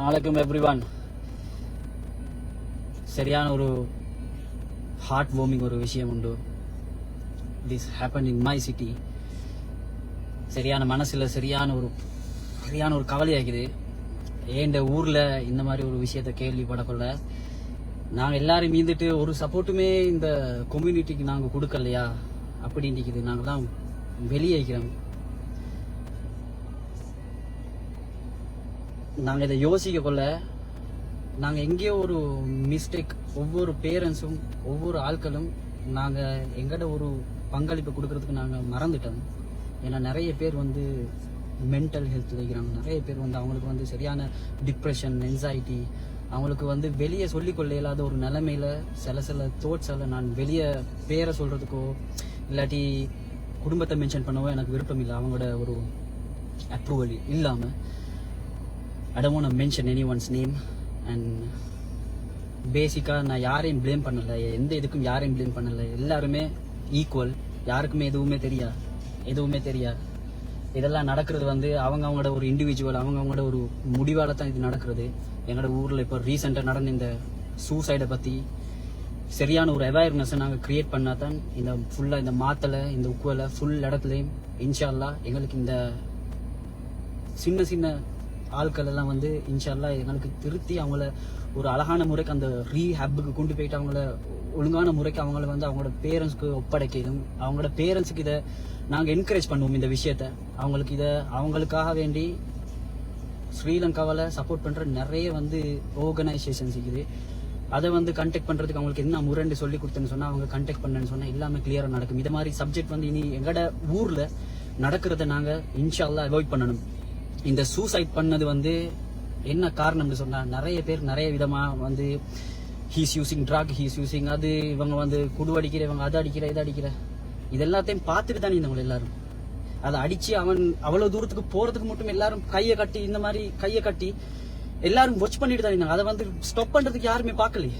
அஸ்ஸலாமு எவ்ரிவான் சரியான ஒரு ஹார்ட் வார்மிங் ஒரு விஷயம் உண்டு. This happen in my city சரியான மனசில் சரியான ஒரு சரியான ஒரு கவலையாக்குது ஏண்ட ஊரில் இந்த மாதிரி ஒரு விஷயத்த கேள்விப்படக்குள்ள? நாங்கள் எல்லாரும் மீந்துட்டு ஒரு சப்போர்ட்டுமே இந்த கம்யூனிட்டிக்கு நாங்கள் கொடுக்கலையா? அப்படின்னு நாங்கள் தான் வெளியே வைக்கிறோம் நாங்கள் இதை யோசிக்க கொள்ள நாங்கள் எங்கேயோ ஒரு மிஸ்டேக் ஒவ்வொரு பேரண்ட்ஸும் ஒவ்வொரு ஆட்களும் நாங்கள் எங்கட ஒரு பங்களிப்பு கொடுக்கறதுக்கு நாங்கள் மறந்துட்டோம். ஏன்னா நிறைய பேர் வந்து மென்டல் ஹெல்த் இருக்கிறாங்க. நிறைய பேர் வந்து அவங்களுக்கு வந்து சரியான டிப்ரெஷன் என்சைட்டி அவங்களுக்கு வந்து வெளியே சொல்லிக்கொள்ள இயலாத ஒரு நிலைமையில சில சில தோட்ஸால நான் வெளியே பேரை சொல்கிறதுக்கோ இல்லாட்டி குடும்பத்தை மென்ஷன் பண்ணவோ எனக்கு விருப்பம் இல்லை. அவங்களோட ஒரு அப்ரூவல் இல்லாமல் I don't want mention any one's name and பேசிக்காக நான் யாரையும் ப்ளேம் பண்ணலை. எந்த இதுக்கும் யாரையும் ப்ளேம் பண்ணலை. எல்லாருமே ஈக்குவல் யாருக்குமே எதுவுமே தெரியா எதுவுமே தெரியா இதெல்லாம் நடக்கிறது வந்து அவங்க அவங்களோட ஒரு இண்டிவிஜுவல் அவங்க அவங்களோட ஒரு முடிவால் தான் இது நடக்கிறது. எங்களோட ஊரில் இப்போ ரீசெண்டாக நடந்த இந்த சூசைடை பற்றி சரியான ஒரு அவேர்னஸை நாங்கள் கிரியேட் பண்ணால் தான் இந்த ஃபுல்லாக இந்த மாத்தலை இந்த உக்குவலை ஃபுல் இடத்துலையும் இன்ஷால்லா எங்களுக்கு இந்த சின்ன சின்ன ஆட்கள் எல்லாம் வந்து இன்ஷால்லா எங்களுக்கு திருத்தி அவங்கள ஒரு அழகான முறைக்கு அந்த ரீஹேப்புக்கு கொண்டு போயிட்டு அவங்கள ஒழுங்கான முறைக்கு அவங்கள வந்து அவங்களோட பேரண்ட்ஸ்க்கு ஒப்படைக்கணும். அவங்களோட பேரண்ட்ஸுக்கு இதை நாங்கள் என்கரேஜ் பண்ணுவோம் இந்த விஷயத்த. அவங்களுக்கு இதை அவங்களுக்காக வேண்டி ஸ்ரீலங்காவில் சப்போர்ட் பண்ணுற நிறைய வந்து ஆர்கனைசேஷன்ஸ் இருக்குது. அதை வந்து கண்டெக்ட் பண்ணுறதுக்கு அவங்களுக்கு என்ன முரண்டு சொல்லி கொடுத்தேன்னு சொன்னால் அவங்க கண்டெக்ட் பண்ணேன்னு சொன்னால் எல்லாமே கிளியராக நடக்கும். இந்த மாதிரி சப்ஜெக்ட் வந்து இனி எங்களோட ஊரில் நடக்கிறத நாங்கள் இன்ஷால்லா அவாய்ட் பண்ணணும். இந்த சூசைட் பண்ணது வந்து என்ன காரணம்னு சொன்னால் நிறைய பேர் நிறைய விதமாக வந்து he's using drug he's using அது இவங்க வந்து குடு அடிக்கிற இவங்க அதை அடிக்கிற இதை அடிக்கிற. இது எல்லாத்தையும் பார்த்துட்டு தானே இருந்தவங்க எல்லாரும். அதை அடிச்சு அவன் அவ்வளோ தூரத்துக்கு போகிறதுக்கு மட்டும் எல்லாரும் கையை கட்டி இந்த மாதிரி கையை கட்டி எல்லாரும் வாட்ச் பண்ணிட்டு தான் இருந்தாங்க. அதை வந்து ஸ்டாப் பண்ணுறதுக்கு யாருமே பார்க்கலையே.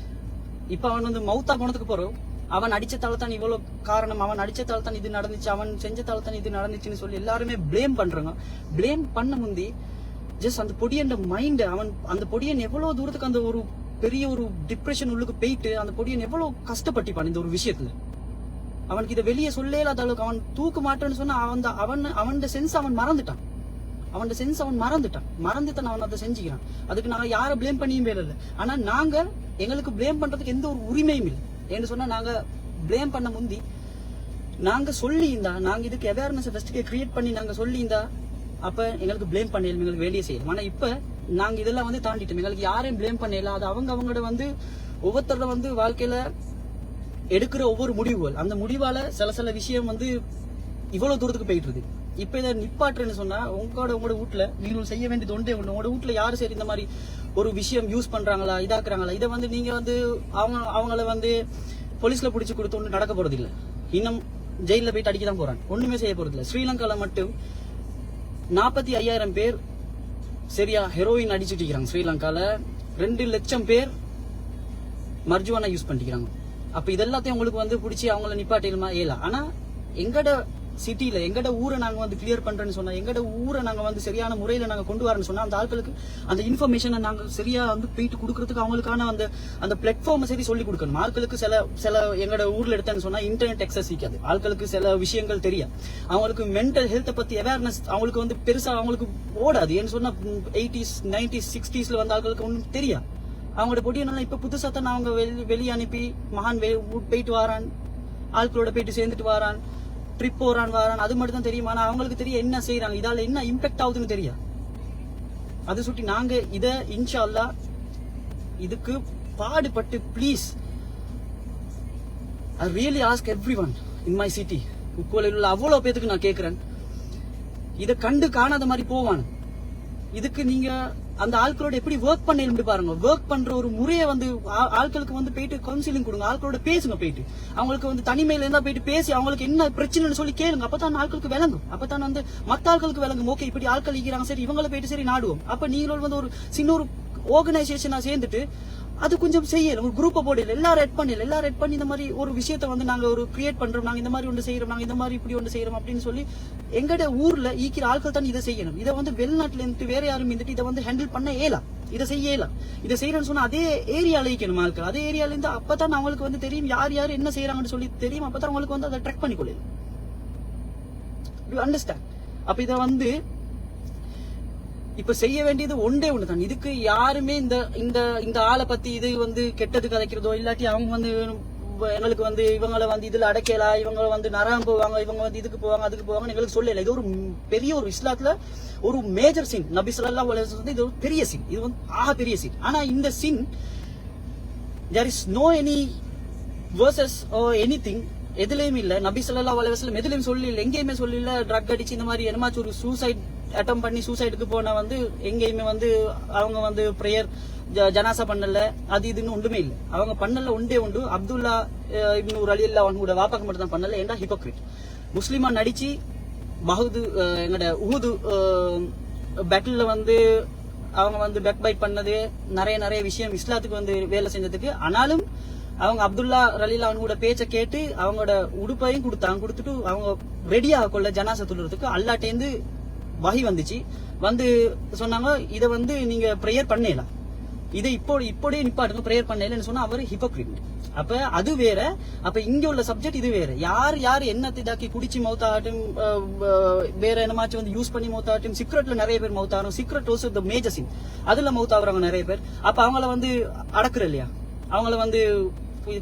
இப்போ அவன் வந்து மவுத்தா போனதுக்கு போகிறோம் அவன் அடிச்ச தான் இவ்வளவு காரணம். அவன் அடிச்ச தான் இது நடந்துச்சு. அவன் செஞ்ச தான் இது நடந்துச்சுன்னு சொல்லி எல்லாருமே ப்ளேம் பண்றாங்க. ப்ளேம் பண்ண முந்தி ஜஸ்ட் அந்த பொடியன் மைண்ட் அவன் அந்த பொடியன் எவ்வளவு தூரத்துக்கு அந்த ஒரு பெரிய ஒரு டிப்ரெஷன் உள்ளுக்கு போயிட்டு அந்த பொடியன் எவ்வளவு கஷ்டப்பட்டிப்பான் இந்த ஒரு விஷயத்துல. அவனுக்கு இதை வெளியே சொல்ல இல்லாத அளவுக்கு அவன் தூக்க மாட்டேன்னு சொன்னா அவன் அவன் அவன் சென்ஸ் அவன் மறந்துட்டான். அவனோட சென்ஸ் அவன் மறந்துட்டான். மறந்துட்டான் அவன் அதை செஞ்சுக்கிறான். அதுக்கு நாங்க யாரை ப்ளேம் பண்ணியும் வேலை இல்லை ஆனா நாங்க எங்களுக்கு ப்ளேம் பண்றதுக்கு எந்த ஒரு உரிமையும் இல்லை. ஏன்னு சொன்னா நாங்க ப்ளேம் பண்ண முந்தி நாங்க சொல்லி இருந்தா நாங்க இதுக்கு அவேர்னஸ் ஃபர்ஸ்ட் கிரியேட் பண்ணி நாங்க சொல்லி இருந்தா அப்ப எங்களுக்கு ப்ளேம் பண்ணல எங்களுக்கு வேலையை செய்யணும். ஆனா இப்ப நாங்க இதெல்லாம் வந்து தாண்டிட்டோம். எங்களுக்கு யாரையும் ப்ளேம் பண்ணல அது அவங்க அவங்களோட வந்து ஒவ்வொருத்தரோட வந்து வாழ்க்கையில எடுக்கிற ஒவ்வொரு முடிவுகள் அந்த முடிவால சில சில விஷயம் வந்து இவ்வளவு தூரத்துக்கு போயிட்டு இருக்கு. இப்ப இதை நிப்பாட்டுறேன்னு சொன்னா உங்களோட உங்களோட வீட்டுல நீங்கள் செய்ய வேண்டியது ஒன்றே ஒன்று உங்களோட வீட்டுல யாரு சரி இந்த மாதிரி ஒரு விஷயம் யூஸ் பண்றாங்களா இதாக்குறாங்களா இதை வந்து நீங்க வந்து அவங்க அவங்கள வந்து போலீஸ்ல பிடிச்சி கொடுத்து ஒன்றும் நடக்க போறது இல்லை இன்னும் ஜெயில போயிட்டு அடிக்க தான் போறாங்க. ஒண்ணுமே செய்ய போறது இல்லை ஸ்ரீலங்கால மட்டும் நாற்பத்தி ஐயாயிரம் பேர் சரியா ஹெரோயின் அடிச்சுட்டு இருக்கிறாங்க ஸ்ரீலங்கால. ரெண்டு லட்சம் பேர் மர்ஜுவானா யூஸ் பண்ணிக்கிறாங்க. அப்ப இதெல்லாத்தையும் உங்களுக்கு வந்து பிடிச்சி அவங்கள நிப்பாட்டிடுமா ஏல. ஆனா எங்கட சிட்டியில எங்கட ஊரை நாங்க வந்து கிளியர் பண்றேன்னு சொன்னா எங்கட ஊரை நாங்க வந்து சரியான முறையில நாங்க கொண்டு வரேன்னு சொன்னா அந்த ஆட்களுக்கு அந்த இன்ஃபர்மேஷனை நாங்க சரியா வந்து போயிட்டு கொடுக்கறதுக்கு அவங்களுக்கான அந்த அந்த பிளாட்ஃபார்மை சரி சொல்லி கொடுக்கணும். ஆட்களுக்கு சில சில எங்கட ஊர்ல எடுத்தேன்னு சொன்னா இன்டர்நெட் எக்ஸஸ் இருக்காது. ஆட்களுக்கு சில விஷயங்கள் தெரியும் அவங்களுக்கு மென்டல் ஹெல்த்தை பத்தி அவேர்னஸ் அவங்களுக்கு வந்து பெருசா அவங்களுக்கு ஓடாது. ஏன்னு சொன்னா எயிட்டிஸ் நைன்டிஸ் சிக்ஸ்டீஸ்ல வந்து ஆட்களுக்கு ஒன்றும் தெரியாது. அவங்களோட பொடியனால இப்ப புதுசா தான் அவங்க வெளி- அனுப்பி மகான் ஊ- போயிட்டு வாரான். ஆட்களோட போயிட்டு சேர்ந்துட்டு வாரான். ட்ரிப் போறான் வரான் அது மட்டும் தான் தெரியும். ஆனா அவங்களுக்கு தெரியும் என்ன செய்யறாங்க இதால என்ன இம்பாக்ட் ஆகுதுன்னு தெரியும் அது சுட்டி நாங்க இத இன்ஷா இதுக்கு பாடுபட்டு please I really ask everyone in my city உக்கோலையில் உள்ள அவ்வளோ பேத்துக்கு நான் கேட்குறேன் இதை கண்டு காணாத மாதிரி போவான். இதுக்கு நீங்கள் அந்த ஆட்களோட எப்படி ஒர்க் பண்ணி பாருங்க. ஒர்க் பண்ற ஒரு முறையை வந்து ஆ- ஆட்களுக்கு வந்து போயிட்டு கவுன்சிலிங் கொடுங்க. ஆட்களோட பேசுங்க போயிட்டு. அவங்களுக்கு வந்து தனிமையில இருந்தா போயிட்டு பேசி அவங்களுக்கு என்ன பிரச்சனைன்னு சொல்லி கேளுங்க. அப்பதான் ஆட்களுக்கு விளங்கும். அப்பதான் வந்து மத்த ஆட்களுக்கு விளங்கும். ஓகே இப்படி ஆட்கள் இருக்கிறாங்க. சரி இவங்கள போயிட்டு சரி நாடுவோம். அப்ப நீங்களும் வந்து ஒரு சின்ன ஒரு ஆர்கனைசேஷனா சேர்ந்துட்டு அது கொஞ்சம் செய்யல. ஒரு குரூப்பை போடல. எல்லாரும் ரெட் பண்ணல. எல்லாரும் ரெட் பண்ணி இந்த மாதிரி ஒரு விஷயத்தை வந்து நாங்க ஒரு கிரியேட் பண்றோம். நாங்க இந்த மாதிரி ஒன்று செய்யறோம். நாங்க இந்த மாதிரி இப்படி ஒன்று செய்யறோம் அப்படின்னு சொல்லி எங்கட ஊர்ல ஈக்கிற ஆட்கள் தான் இதை செய்யணும். இதை வந்து வெளிநாட்டுல இருந்து வேற யாரும் இருந்துட்டு இதை வந்து ஹேண்டில் பண்ண இயலாம் இதை செய்யலாம் இதை செய்யறேன்னு சொன்னா அதே ஏரியால இருக்கணும் ஆட்கள். அதே ஏரியால இருந்து அப்பதான் அவங்களுக்கு வந்து தெரியும் யார் யார் என்ன செய்யறாங்கன்னு சொல்லி தெரியும். அப்பதான் அவங்களுக்கு வந்து அதை ட்ரெக் பண்ணிக்கொள்ளலாம். யூ அண்டர்ஸ்டாண்ட் அப்ப இதை வந்து இப்ப செய்ய வேண்டியது ஒன்றே ஒண்ணுதான். இதுக்கு யாருமே இந்த இந்த இந்த ஆளை பத்தி இது வந்து கெட்டது கதைக்கிறதோ இல்லாட்டி அவங்க வந்து எங்களுக்கு வந்து இவங்களை வந்து இதுல அடைக்கலா இவங்க வந்து நரம் போவாங்க இவங்க வந்து இதுக்கு போவாங்க அதுக்கு போவாங்க எங்களுக்கு சொல்லல. இது ஒரு பெரிய ஒரு இஸ்லாத்துல ஒரு மேஜர் சீன் நபி ஸல்லல்லாஹு வந்து இது ஒரு பெரிய சீன் இது வந்து ஆக பெரிய சீன் ஆனா இந்த scene there is no any versus anything எதுலயும் இல்ல. நபி சொல்லா அலைஹி வஸல்லம் எதுலயும் சொல்லி எங்கேயுமே சொல்லி ட்ரக் அடிச்சு இந்த மாதிரி என்னமாச்சும் ஒரு சூசைட் அட்டம் பண்ணி சூசைடுக்கு போன வந்து எங்கேயுமே வந்து அவங்க வந்து பிரேயர் ஜனாசா பண்ணல. அது இதுன்னு ஒன்றுமே இல்லை. அவங்க பண்ணல ஒன்றே உண்டு அப்துல்லா இன்னும் இப்னு ஒரு அலி அல்லா அவங்களோட வாப்பாக்கு மட்டும் தான் பண்ணல. ஏண்டா ஹிப்போக்ரிட் முஸ்லீமா நடிச்சு பகுது என்னோட எங்கட உஹுது வந்து அவங்க வந்து பேக் பைட் பண்ணது நிறைய நிறைய விஷயம் இஸ்லாத்துக்கு வந்து வேலை செஞ்சதுக்கு. ஆனாலும் அவங்க அப்துல்லா ரலீலா அவங்களோட பேச்சை கேட்டு அவங்களோட உடுப்பையும் கொடுத்தாங்க கொடுத்துட்டு அவங்க ரெடியாக கொள்ள ஜனாசா துள்ளுறதுக்கு அல்லாட்டேந்து வகை வந்துச்சு. வந்து சொன்னாங்க இதை வந்து நீங்க ப்ரேயர் பண்ணலாம் இதை இப்போ இப்படியே நிப்பாட்டுங்க ப்ரேயர் பண்ணலன்னு சொன்னா அவர் ஹிப்போக்ரிட் அப்ப அது வேற. அப்ப இங்க உள்ள சப்ஜெக்ட் இது வேற. யார் யார் என்னத்தை இதாக்கி குடிச்சு மௌத்தாட்டும் வேற என்னமாச்சும் வந்து யூஸ் பண்ணி மௌத்தாட்டும் சீக்ரெட்ல நிறைய பேர் மௌத்தாரும் சீக்ரெட் ஓஸ் த மேஜர் சிங் அதுல மௌத்தாகிறவங்க நிறைய பேர். அப்ப அவங்கள வந்து அடக்குற இல்லையா? அவங்கள வந்து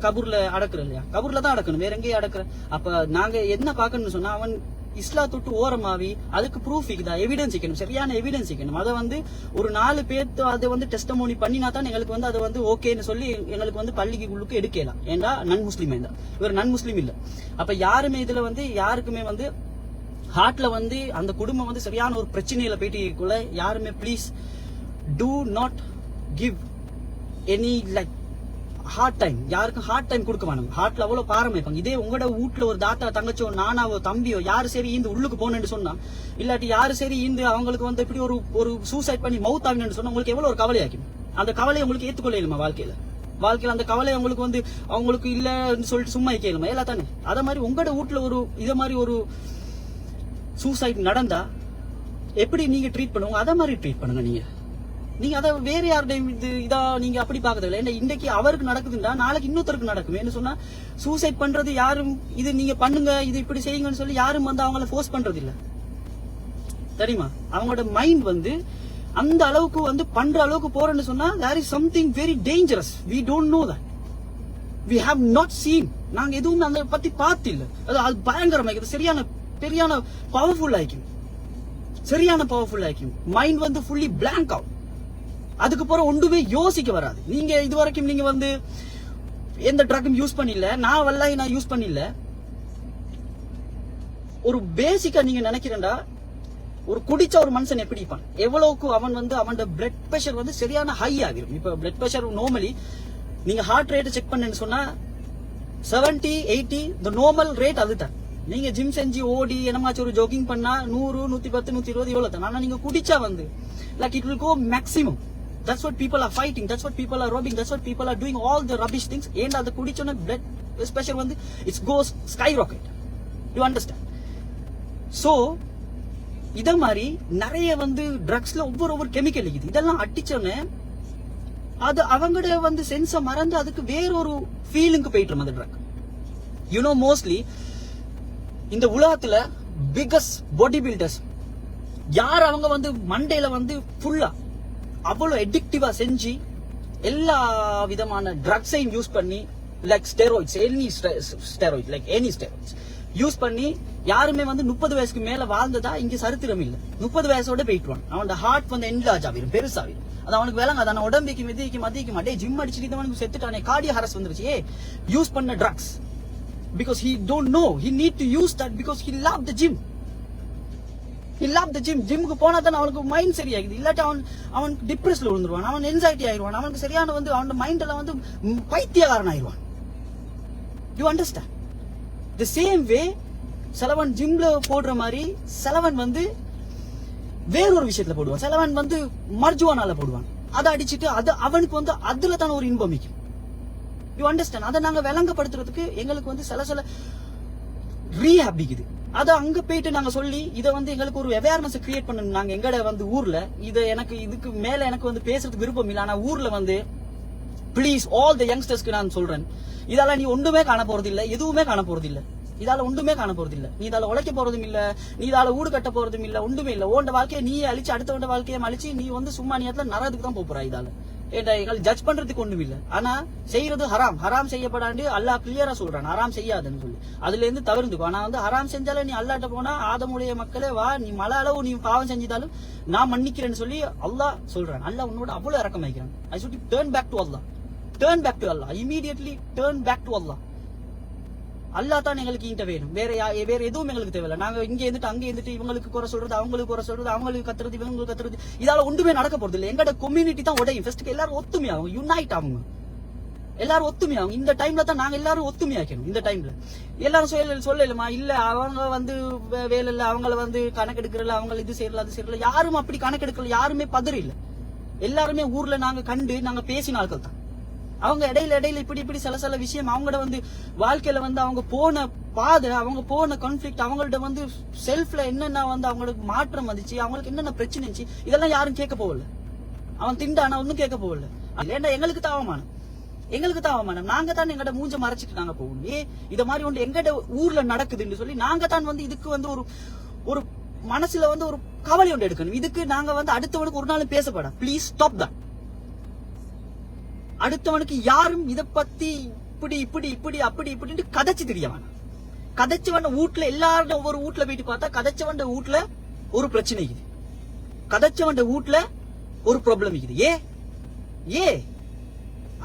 கபூர்ல அடக்குற இல்லையா? கபூர்ல தான் அடக்கணும். வேற எங்கேயும் அடக்குற அப்ப நாங்க என்ன பார்க்கணும்னு சொன்னா அவன் இஸ்லா தொட்டு ஓரமாவி அதுக்கு ப்ரூஃப் இருக்குதா? எவிடன்ஸ் இருக்கணும். சரியான எவிடன்ஸ் இருக்கணும். அதை வந்து ஒரு நாலு பேர்த்து அதை வந்து டெஸ்டமோனி பண்ணினா தான் எங்களுக்கு வந்து அதை வந்து ஓகேன்னு சொல்லி எங்களுக்கு வந்து பள்ளிக்கு உள்ளுக்கு எடுக்கலாம். ஏண்டா? நன் முஸ்லீம் தான் இவர் நன் முஸ்லீம் இல்ல. அப்ப யாருமே இதுல வந்து யாருக்குமே வந்து ஹார்ட்ல வந்து அந்த குடும்பம் வந்து சரியான ஒரு பிரச்சனையில போயிட்டு யாருமே please do not give any like hard time யாருக்கும் ஹார்ட் டைம் கொடுக்க வேணும். ஹார்ட்ல அவ்வளவு பாரமைப்பாங்க இதே உங்களோட வீட்ல ஒரு தாத்தா தங்கச்சோ நானாவோ தம்பியோ யாரு சரி இந்த உள்ளுக்கு போனேன்னு சொன்னா இல்லாட்டி யாரு சரி இந்த அவங்களுக்கு வந்து இப்படி ஒரு ஒரு சூசைட் பண்ணி மவுத் ஆகினு சொன்னா உங்களுக்கு எவ்வளவு ஒரு கவலையாக்கும் அந்த கவலையை உங்களுக்கு ஏத்துக்கொள்ளலுமா வாழ்க்கையில? வாழ்க்கையில அந்த கவலை உங்களுக்கு வந்து அவங்களுக்கு இல்லைன்னு சொல்லிட்டு சும்மா கேளுமா எல்லா தானே. அதே மாதிரி உங்களோட வீட்ல ஒரு இதை மாதிரி ஒரு சூசைட் நடந்தா எப்படி நீங்க ட்ரீட் பண்ணுவோங்க? அதை மாதிரி ட்ரீட் பண்ணுங்க நீங்க. நீங்க அதை வேற யாருடையும் இது இதா நீங்க அப்படி பாக்குறது இல்லை ஏன்னா இன்னைக்கு அவருக்கு நடக்குதுன்னா நாளைக்கு இன்னொருத்தருக்கு நடக்கும். என்ன சொன்னா சூசைட் பண்றது யாரும் இது நீங்க பண்ணுங்க இது இப்படி செய்யுங்கன்னு சொல்லி யாரும் வந்து அவங்கள ஃபோர்ஸ் பண்றது இல்ல தெரியுமா? அவங்களோட மைண்ட் வந்து அந்த அளவுக்கு வந்து பண்ற அளவுக்கு போறேன்னு சொன்னா there is something very dangerous we don't know that we have not seen நாங்க எதுவும் அந்த பத்தி பார்த்து இல்ல அது அது பயங்கரமா இது சரியான பெரியான பவர்ஃபுல் ஆயிக்கும் சரியான பவர்ஃபுல் ஆயிக்கும் மைண்ட் வந்து ஃபுல்லி பிளாங்க் ஆகும் அதுக்கப்புறம் ஒன்றுமே யோசிக்க வராது. நீங்க இது வரைக்கும் நீங்க வந்து எந்த ட்ரக்கும் யூஸ் பண்ணல நான் வல்லாய் நான் யூஸ் பண்ணல ஒரு பேசிக்கா நீங்க நினைக்கிறேன்டா ஒரு குடிச்ச ஒரு மனுஷன் எப்படி இருப்பான்? எவ்வளவுக்கு அவன் வந்து அவனோட பிளட் பிரஷர் வந்து சரியான ஹை ஆகிரும். இப்ப பிளட் பிரஷர் நார்மலி நீங்க ஹார்ட் ரேட் செக் பண்ணுன்னு சொன்னா 70 எயிட்டி இந்த நார்மல் ரேட் அதுதான். நீங்க ஜிம் செஞ்சு ஓடி என்னமாச்சும் ஒரு ஜோக்கிங் பண்ணா நூறு நூத்தி பத்து நூத்தி இருபது இவ்வளவு தான் ஆனா நீங்க குடிச்சா வந்து like it will go maximum that's what people are fighting that's what people are robbing that's what people are doing all the rubbish things ஏன் அதை குடிச்சோன்னு பிளட் ஸ்பெஷல் வந்து it's goes sky rocket you understand so இதை மாதிரி நிறைய வந்து ட்ரக்ஸ்ல ஒவ்வொரு ஒவ்வொரு கெமிக்கல் இருக்குது. இதெல்லாம் அடிச்சோன்னு அது அவங்களோட வந்து சென்ஸை மறந்து அதுக்கு வேறொரு ஃபீலிங்க்கு போயிட்டு அந்த ட்ரக் யூனோ மோஸ்ட்லி இந்த உலகத்துல பிகஸ்ட் பாடி பில்டர்ஸ் யார் அவங்க வந்து மண்டேல வந்து ஃபுல்லா அவ்வளோ எடிக்டிவா செஞ்சு எல்லா விதமான ட்ரக்ஸையும் யூஸ் பண்ணி like steroids any steroid like any steroids use பண்ணி யாருமே வந்து முப்பது வயசுக்கு மேல வாழ்ந்ததா இங்க சரித்திரம் இல்ல. முப்பது வயசோட போயிட்டுவான் அவனோட ஹார்ட் வந்து என்லார்ஜ் ஆகிரும் பெருசாகிரும் அது அவனுக்கு விளங்க அதான உடம்புக்கு மிதிக்கு மதிக்கு மாட்டே ஜிம் அடிச்சுட்டு அவனுக்கு செத்துட்டானே கார்டியா ஹரஸ் வந்துருச்சு. ஏ யூஸ் பண்ண drugs because he don't know he need to use that because he love the gym இல்லாத த ஜிம் ஜிம்முக்கு போனா தான் அவனுக்கு மைண்ட் சரியாகுது. இல்லாட்டி அவன் அவன் டிப்ரெஸ்ல விழுந்துருவான். அவன் என்சைட்டி ஆயிடுவான் அவனுக்கு சரியான வந்து அவனோட மைண்ட்ல வந்து பைத்தியகாரன் பைத்தியக்காரன் ஆயிடுவான் you understand the same way செலவன் ஜிம்ல போடுற மாதிரி செலவன் வந்து வேறொரு விஷயத்துல போடுவான். செலவன் வந்து மர்ஜுவானால போடுவான். அதை அடிச்சுட்டு அது அவனுக்கு வந்து அதுல தான் ஒரு இன்பம் மிக்கும். யூ அண்டர்ஸ்டாண்ட் அதை நாங்க விளங்கப்படுத்துறதுக்கு எங்களுக்கு வந்து சில சில ரீஹாபிக்குது அதை அங்க போயிட்டு நாங்க சொல்லி இதை வந்து எங்களுக்கு ஒரு அவேர்னஸ் கிரியேட் பண்ணணும். நாங்க எங்கட வந்து ஊர்ல இதை எனக்கு இதுக்கு மேல எனக்கு வந்து பேசுறதுக்கு விருப்பம் இல்லை. ஆனா ஊர்ல வந்து ப்ளீஸ் ஆல் த யங்ஸ்டர்ஸ்க்கு நான் சொல்றேன். இதால நீ ஒன்றுமே காண போறது இல்ல. எதுவுமே காண போறது இல்ல. இதால ஒன்றுமே காண போறது இல்ல. நீ இதால உழைக்க போறதும் இல்ல. நீ இதால ஊடு கட்ட போறதும் இல்ல. ஒன்றுமே இல்ல. ஓண்ட வாழ்க்கையை நீ அழிச்சு அடுத்தவண்ட வாழ்க்கையை அழிச்சு நீ வந்து சும்மா நீ இடத்துல நரதுக்கு தான் போறா இதால. எங்களை ஜட்ஜ் பண்றதுக்கு ஒண்ணும் இல்ல. ஆனா செய்யறது ஹராம். ஹராம் செய்யப்படாண்டு அல்லாஹ் கிளியரா சொல்றான். ஹராம் செய்யாதுன்னு சொல்லி. அதுல இருந்து தவிர்த்துக்கும் ஆனா வந்து ஹராம் செஞ்சாலே நீ அல்லாட்ட போனா ஆதமுடைய மக்களே வா நீ மல அளவு நீ பாவம் செஞ்சிட்டாலும் நான் மன்னிக்கிறேன்னு சொல்லி அல்லாஹ் சொல்றான். அல்லாஹ் உன்னோட அவ்வளவு இறக்கம் வைக்கிறான். ஐ சுட்டி turn back to Allah turn back to Allah immediately turn back to அல்லா அல்லா தான் எங்களுக்கு இங்கிட்ட வேணும். வேற யா- வேற எதுவும் எங்களுக்கு தேவையில்ல. நாங்க இங்க இருந்துட்டு அங்க இருந்துட்டு இவங்களுக்கு குறை சொல்றது அவங்களுக்கு குறை சொல்றது அவங்களுக்கு கத்துறது இவங்களுக்கு கத்துறது இதால ஒன்றுமே நடக்க போறது இல்லை. எங்கட கம்யூனிட்டி தான் உடையும். ஃபர்ஸ்ட் எல்லாரும் ஒத்துமையாகும். யுனைட் ஆகுங்க. எல்லாரும் ஒத்துமையாகும். இந்த டைம்ல தான் நாங்க எல்லாரும் ஒத்துமையாக்கணும் இந்த டைம்ல எல்லாரும் சொல்ல சொல்லலுமா? இல்ல அவங்க வந்து வே- வேலை இல்ல அவங்கள வந்து கணக்கெடுக்கிறல அவங்க இது செய்யல அது செய்யல யாரும் அப்படி கணக்கெடுக்கல யாருமே பதறி இல்ல. எல்லாருமே ஊர்ல நாங்க கண்டு நாங்க பேசின ஆட்கள் தான். அவங்க இடையில இடையில இப்படி இப்படி சில சில விஷயம் அவங்களோட வந்து வாழ்க்கையில வந்து அவங்க போன பாதை அவங்க போன கான்ஃபிளிக் அவங்கள்ட்ட வந்து செல்ஃப்ல என்னென்ன வந்து அவங்களுக்கு மாற்றம் வந்துச்சு அவங்களுக்கு என்னென்ன பிரச்சனை இருந்துச்சு இதெல்லாம் யாரும் கேட்க போகல. அவன் திண்டானா ஒன்னும் கேட்க போகல. ஏன்டா எங்களுக்கு தான் அவமானம். எங்களுக்கு தான் அவமானம். நாங்க தான் எங்கட மூஞ்ச மறைச்சிட்டு நாங்க போகணும். ஏ இத மாதிரி ஒன்று எங்கட ஊர்ல நடக்குதுன்னு சொல்லி நாங்க தான் வந்து இதுக்கு வந்து ஒரு ஒரு மனசுல வந்து ஒரு கவலை ஒன்று எடுக்கணும். இதுக்கு நாங்க வந்து அடுத்தவனுக்கு ஒரு நாளும் பேசப்படா ப்ளீஸ் ஸ்டாப் தான் அடுத்தவனுக்கு யாரும் இதை பத்தி இப்படி இப்படி இப்படி அப்படி இப்படின்னு கதைச்சு தெரிய வேணாம் கதைச்சவன் வீட்ல எல்லாரும் ஒவ்வொரு வீட்ல போயிட்டு பார்த்தா கதைச்சவன் வீட்ல ஒரு பிரச்சனை இருக்குது. கதைச்சவன் வீட்ல ஒரு ப்ராப்ளம் இருக்குது. ஏ ஏ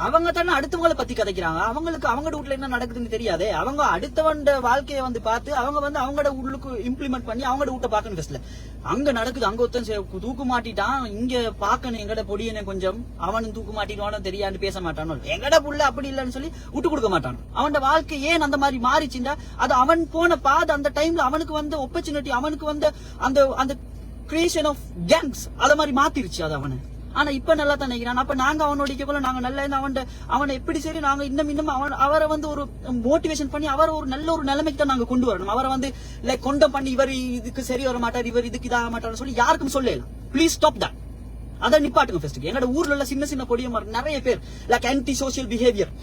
அவங்க தானே அடுத்தவங்கள பத்தி கதைக்கிறாங்க. அவங்களுக்கு அவங்க வீட்ல என்ன நடக்குதுன்னு தெரியாது. அவங்க அடுத்தவன் வாழ்க்கையை வந்து பார்த்து அவங்க வந்து அவங்களோட உள்ளுக்கு இம்ப்ளிமெண்ட் பண்ணி அவங்களோட வீட்டை பார்க்கணும் ஃபர்ஸ்ட்ல அங்க நடக்குது. அங்க ஒருத்தன் தூக்கு மாட்டிட்டான். இங்க பாக்கணும் எங்கட பொடியனை கொஞ்சம். அவனும் தூக்கு மாட்டிடுவானோ தெரியான்னு பேச மாட்டானோ எங்கட புள்ள அப்படி இல்லைன்னு சொல்லி விட்டு கொடுக்க மாட்டான். அவனோட வாழ்க்கை ஏன் அந்த மாதிரி மாறிச்சுண்டா அது அவன் போன பாதை அந்த டைம்ல அவனுக்கு வந்த ஒப்பர்ச்சுனிட்டி அவனுக்கு வந்த அந்த அந்த கிரியேஷன் ஆஃப் கேங்ஸ் அத மாதிரி மாத்திருச்சு அது அவனை. ஆனா இப்ப நல்லா தான் நினைக்கிறான் அப்ப நாங்க அவனோட இக்கக்குள்ள நாங்க நல்லா இருந்து அவன் அவனை எப்படி சரி நாங்க இன்னும் இன்னும் அவன் அவரை வந்து ஒரு மோட்டிவேஷன் பண்ணி அவரை ஒரு நல்ல ஒரு நிலைமைக்கு தான் நாங்க கொண்டு வரணும். அவரை வந்து லைக் கொண்ட பண்ணி இவர் இதுக்கு சரி வர மாட்டார் இவர் இதுக்கு இதாக மாட்டார்னு சொல்லி யாருக்கும் சொல்லலாம் ப்ளீஸ் ஸ்டாப் தட் அதை நிப்பாட்டுங்க ஃபர்ஸ்ட் எங்களோட ஊர்ல உள்ள சின்ன சின்ன கொடியமார் நிறைய பேர் லைக் ஆன்டி சோசியல் பிஹேவியர்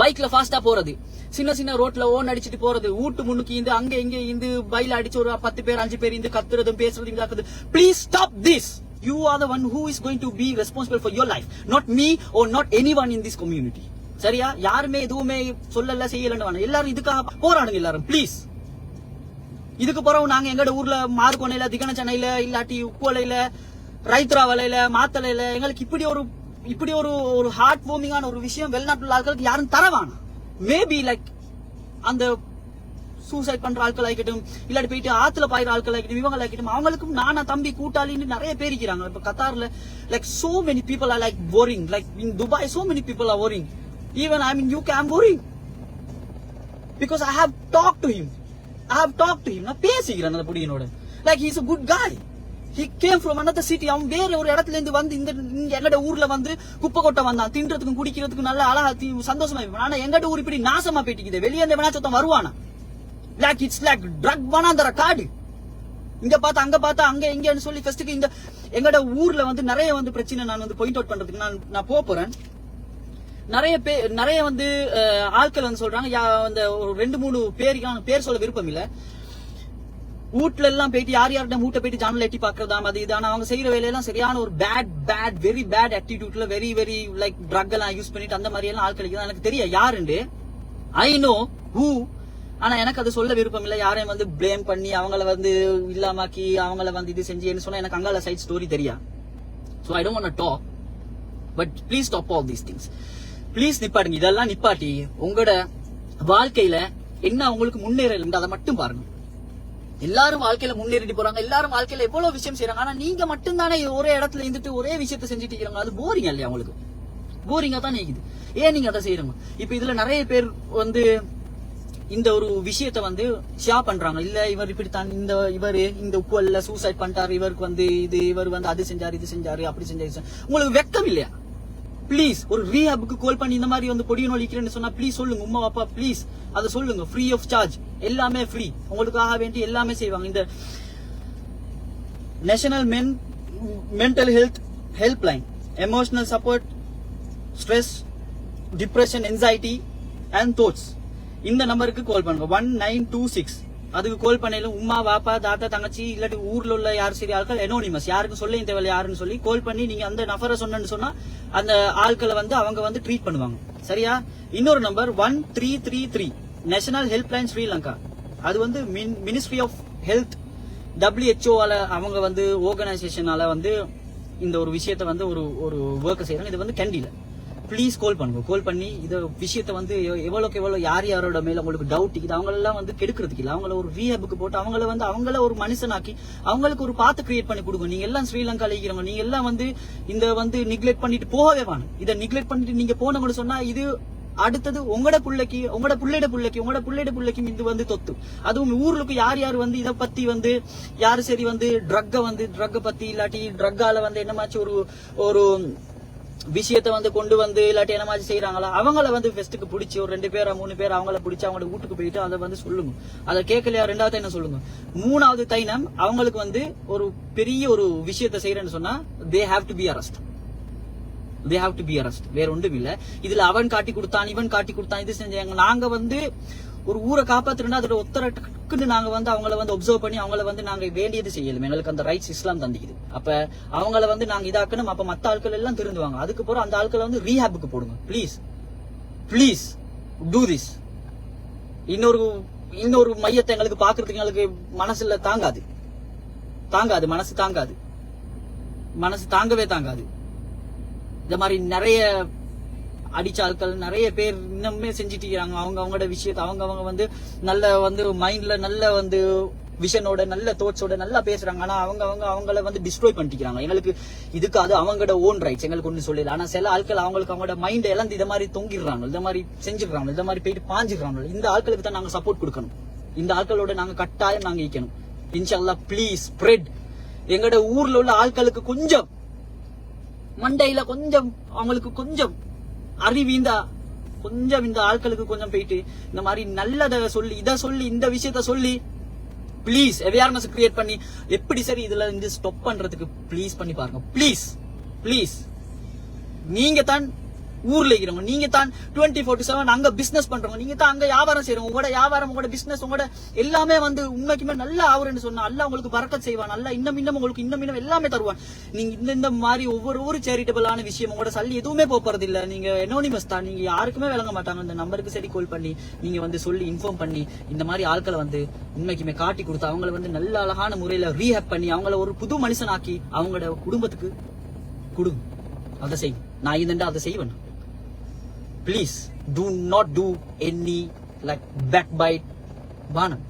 பைக்ல ஃபாஸ்டா போறது. சின்ன சின்ன ரோட்ல ஓன் அடிச்சுட்டு போறது. வீட்டு முன்னுக்கு இருந்து அங்க இங்க இருந்து பைல அடிச்சு ஒரு பத்து பேர் அஞ்சு பேர் இருந்து கத்துறதும் பேசுறதும் please please stop this you are the one who is going to be responsible for your life not me or not anyone in in this community சரியா? யாருமே எதுவுமே சொல்லல செய்யலன்னு எல்லாரும் இதுக்காக போராடுங்க எல்லாரும் ப்ளீஸ் இதுக்கு பிறகு நாங்க எங்கட ஊர்ல மார்கோனையில திகன சென்னையில இல்லாட்டி உப்புவலையில ரைத்ரா வலையில மாத்தலையில எங்களுக்கு இப்படி ஒரு இப்படி ஒரு ஒரு ஹார்ட் வார்மிங்கான ஒரு விஷயம் வெளிநாட்டுல ஆட்களுக்கு யாரும் தரவானா மேபி லைக் அந்த சூசைட் பண்ற ஆட்கள் ஆகிக்கட்டும் இல்லாட்டி போயிட்டு ஆத்துல பாயிற ஆட்கள் ஆகிட்டும் இவங்க ஆகிட்டும் அவங்களுக்கும் நானா தம்பி கூட்டாளின்னு நிறைய பேர் இருக்கிறாங்க. இப்ப கத்தார்ல like so many people are like boring like in Dubai so many people are boring even I mean you came boring because I have talk to him I have talk to him நான் பேசிக்கிறேன் அந்த புடியனோட. Like he's a good guy he came from another city அவன் வேற ஒரு இடத்துல இருந்து வந்து இந்த இங்க எங்கட ஊர்ல வந்து குப்பை கொட்ட வந்தான். தின்றதுக்கும் குடிக்கிறதுக்கும் நல்ல அழகா சந்தோஷமா இருப்பான். ஆனா எங்கட ஊர் இப்படி நாசமா போயிட்டு வெளியே இருந்து வேணா சொத்தம் வருவானா? லைக் இட்ஸ் லைக் ட்ரக் வனாந்தர காடு இங்க பார்த்தா அங்க பார்த்தா அங்க இங்கன்னு சொல்லி ஃபர்ஸ்ட்டுக்கு இந்த எங்கட ஊர்ல வந்து நிறைய வந்து பிரச்சனை நான் வந்து பாயிண்ட் அவுட் பண்றதுக்கு நான் நான் போக போறேன். நிறைய பேர் நிறைய வந்து ஆட்கள் வந்து சொல்றாங்க யா- அந்த ஒரு ரெண்டு மூணு பேருக்கு பேர் சொல்ல விருப்பம் இல்ல. வீட்டுல எல்லாம் போயிட்டு யார் யார்கிட்ட மூட்டை போயிட்டு ஜானல் எட்டி பாக்குறதாம் அது இது. ஆனா அவங்க செய்யற வேலையெல்லாம் சரியான ஒரு பேட் பேட் வெரி பேட் ஆட்டிடியூட்ல வெரி வெரி லைக் ட்ரக் எல்லாம் யூஸ் பண்ணிட்டு அந்த மாதிரி எல்லாம் ஆட்களுக்கு எனக்கு தெரியும். யாருண்டு? ஐ நோ ஹூ ஆனா எனக்கு அது சொல்ல விருப்பம் இல்ல. யாரையும் வந்து ப்ளேம் பண்ணி அவங்கள வந்து இல்லாமாக்கி அவங்கள வந்து இது செஞ்சேன்னு சொன்னா எனக்கு அங்கால சைட் ஸ்டோரி தெரியா so I don't talk but please stop all these things please நிப்பாடுங்க. இதெல்லாம் நிப்பாட்டி உங்களோட வாழ்க்கையில என்ன உங்களுக்கு முன்னேறல அதை மட்டும் பாருங்க. எல்லாரும் வாழ்க்கையில முன்னேறிட்டு போறாங்க. எல்லாரும் வாழ்க்கையில எவ்வளவு விஷயம் செய்யறாங்க ஆனா நீங்க மட்டும் தானே ஒரே இடத்துல இருந்துட்டு ஒரே விஷயத்த செஞ்சுட்டு இருக்கிறாங்க அது போரிங் இல்லையா உங்களுக்கு? போரிங்கா தான் இருக்குது ஏன் நீங்க அதை செய்யறீங்க இப்ப இதுல நிறைய பேர் வந்து இந்த ஒரு விஷயத்த வந்து ஷேர் பண்றாங்க. இல்ல இவர் இப்படித்தான் இந்த இவரு இந்த உப்புவல்ல சூசைட் பண்ணிட்டாரு இவருக்கு வந்து இது இவர் வந்து அது செஞ்சாரு இது செஞ்சாரு அப்படி செஞ்சாரு உங்களுக்கு வெக்கம் இல்லையா? ப்ளீஸ் ஒரு ரீஹாபுக்கு கால் பண்ணி இந்த மாதிரி வந்து பொடிய நோய் சொன்னா ப்ளீஸ் சொல்லுங்க உமா அப்பா ப்ளீஸ் அதை சொல்லுங்க ஃப்ரீ ஆஃப் சார்ஜ் எல்லாமே ஃப்ரீ உங்களுக்காக வேண்டி எல்லாமே செய்வாங்க. இந்த national men mental health help line emotional support stress depression anxiety and thoughts இந்த நம்பருக்கு கால் பண்ணுங்க. ஒன் நைன் டூ சிக்ஸ் அதுக்கு கால் பண்ணல உமா வாப்பா தாத்தா தங்கச்சி இல்லாட்டி ஊர்ல உள்ள யார் சரி ஆட்கள் எனோனிமஸ் யாருக்கும் சொல்ல தேவையில்ல யாருன்னு சொல்லி கால் பண்ணி நீங்க அந்த நபரை சொன்னேன்னு சொன்னா அந்த ஆட்களை வந்து அவங்க வந்து ட்ரீட் பண்ணுவாங்க. சரியா? இன்னொரு number one three three three national help line Sri Lanka அது வந்து மினிஸ்ட்ரி ஆஃப் ஹெல்த் டபிள்யூஹெச்ஓவால அவங்க வந்து ஆர்கனைசேஷனால வந்து இந்த ஒரு விஷயத்த வந்து ஒரு ஒரு ஒர்க் செய்யறாங்க இது வந்து கேண்டில ப்ளீஸ் கால் பண்ணுங்க. கால் பண்ணி இந்த விஷயத்த வந்து எவ்வளோக்கு எவ்வளோ யார் யாரோட மேல உங்களுக்கு டவுட் இது அவங்களெல்லாம் வந்து கெடுக்கிறதுக்கு இல்லை. அவங்கள ஒரு ரீஹேபுக்கு போட்டு அவங்கள வந்து அவங்கள ஒரு மனுஷனாக்கி அவங்களுக்கு ஒரு பாத்து கிரியேட் பண்ணி கொடுங்க. நீங்க எல்லாம் ஸ்ரீலங்கா இருக்கிறவங்க நீங்க எல்லாம் வந்து இந்த வந்து நிக்லெக்ட் பண்ணிட்டு போகவே வேணும். இதை நிக்லெக்ட் பண்ணிட்டு நீங்க போனவங்கன்னு சொன்னா இது அடுத்தது உங்களோட பிள்ளைக்கு உங்களோட பிள்ளைட பிள்ளைக்கு உங்களோட பிள்ளைட பிள்ளைக்கும் இது வந்து தொத்து. அதுவும் ஊருக்கு யார் யார் வந்து இதை பத்தி வந்து யாரு சரி வந்து ட்ரக்கை வந்து ட்ரக்கை பத்தி இல்லாட்டி ட்ரக்கால வந்து என்னமாச்சும் ஒரு ஒரு விஷயத்தை வந்து கொண்டு வந்து இல்லாட்டி என்ன மாதிரி செய்யறாங்களா அவங்கள வந்து ஃபெஸ்ட்டுக்கு பிடிச்சி ஒரு ரெண்டு பேரா மூணு பேர் அவங்கள பிடிச்சி அவங்கள வீட்டுக்கு போயிட்டு அதை வந்து சொல்லுங்க. அதை கேட்கலையா? ரெண்டாவது தைனம் சொல்லுங்க. மூணாவது தைனம் அவங்களுக்கு வந்து ஒரு பெரிய ஒரு விஷயத்தை செய்யறேன்னு சொன்னா they have to be arrest they have to be arrest வேற ஒன்றும் இல்ல. இதுல அவன் காட்டி கொடுத்தான் இவன் காட்டி கொடுத்தான் இது செஞ்சாங்க. நாங்க வந்து ஒரு ஊரை காப்பாத்துறோம்னா அதோட டக்குன்னு நாங்க வந்து அவங்கள வந்து ஒப்சர்வ் பண்ணி அவங்கள வந்து நாங்க வேண்டியது செய்யலும். எங்களுக்கு அந்த ரைட்ஸ் இஸ்லாம் தந்திக்குது. அப்ப அவங்கள வந்து நாங்க இதாக்கணும். அப்ப மத்த ஆட்கள் எல்லாம் திருந்துவாங்க. அதுக்கு போற அந்த ஆட்களை வந்து ரீஹாபுக்கு போடுங்க. ப்ளீஸ் ப்ளீஸ் டூ திஸ் இன்னொரு இன்னொரு மையத்தை எங்களுக்கு பாக்குறதுக்கு எங்களுக்கு மனசுல தாங்காது. தாங்காது. மனசு தாங்காது. மனசு தாங்கவே தாங்காது. இந்த மாதிரி நிறைய அடிச்சாட்கள் நிறைய பேர் இன்னுமே செஞ்சுட்டு இருக்காங்க அவங்க அவங்களோட விஷயத்தை அவங்க அவங்க வந்து நல்ல வந்து மைண்ட்ல நல்ல வந்து விஷனோட நல்ல தோட்ஸோட நல்லா பேசுறாங்க. ஆனா அவங்க அவங்க அவங்கள வந்து டிஸ்ட்ரோய் பண்ணிக்கிறாங்க எங்களுக்கு இதுக்கு அது அவங்களோட ஓன் ரைட்ஸ் எங்களுக்கு ஒண்ணு சொல்லல. ஆனா சில ஆட்கள் அவங்களுக்கு அவங்களோட மைண்ட் இழந்து இதை மாதிரி தொங்கிடுறாங்க. இந்த மாதிரி செஞ்சுக்கிறாங்க இந்த மாதிரி போயிட்டு பாஞ்சுக்கிறாங்க இந்த ஆட்களுக்கு தான் நாங்க சப்போர்ட் கொடுக்கணும். இந்த ஆட்களோட நாங்க கட்டாயம் நாங்க ஈக்கணும் இன்ஷால்லா ப்ளீஸ் ஸ்ப்ரெட் எங்களோட ஊர்ல உள்ள ஆட்களுக்கு கொஞ்சம் மண்டையில கொஞ்சம் அவங்களுக்கு கொஞ்சம் அறிவீந்தா கொஞ்சம் இந்த ஆட்களுக்கு கொஞ்சம் போயிட்டு இந்த மாதிரி நல்லத சொல்லி இத சொல்லி இந்த விஷயத்த சொல்லி ப்ளீஸ் அவேர்னஸ் கிரியேட் பண்ணி எப்படி சரி இதுல இருந்து ஸ்டாப் பண்றதுக்கு ப்ளீஸ் பண்ணி பாருங்க. ப்ளீஸ் ப்ளீஸ் நீங்க தான் ஊர்ல இருக்கிறவங்க. நீங்க தான் டுவெண்ட்டி ஃபோர்ட்டி செவன் அங்க பிசினஸ் பண்றவங்க. நீங்க தான் அங்க வியாபாரம் செய்யறவங்க உங்களோட வியாபாரம் உங்களோட பிசினஸ் உங்களோட எல்லாமே வந்து உண்மைக்குமே நல்லா ஆகுறேன்னு சொன்னா அல்ல உங்களுக்கு பறக்க செய்வான். நல்லா இன்னும் இன்னும் உங்களுக்கு இன்னும் இன்னும் எல்லாமே தருவான். நீங்க இந்த இந்த மாதிரி ஒவ்வொரு ஒரு சேரிட்டபிளான விஷயம் உங்களோட சல்லி எதுவுமே போறது இல்ல. நீங்க எனோனிமஸ் தான். நீங்க யாருக்குமே விளங்க மாட்டாங்க. இந்த நம்பருக்கு சரி கால் பண்ணி நீங்க வந்து சொல்லி இன்ஃபார்ம் பண்ணி இந்த மாதிரி ஆட்களை வந்து உண்மைக்குமே காட்டி கொடுத்து அவங்கள வந்து நல்ல அழகான முறையில ரீஹேப் பண்ணி அவங்கள ஒரு புது மனுஷனாக்கி அவங்களோட குடும்பத்துக்கு கொடுங்க அதை செய். நான் இந்த அதை செய்வேன். please do not do any like backbite Banam.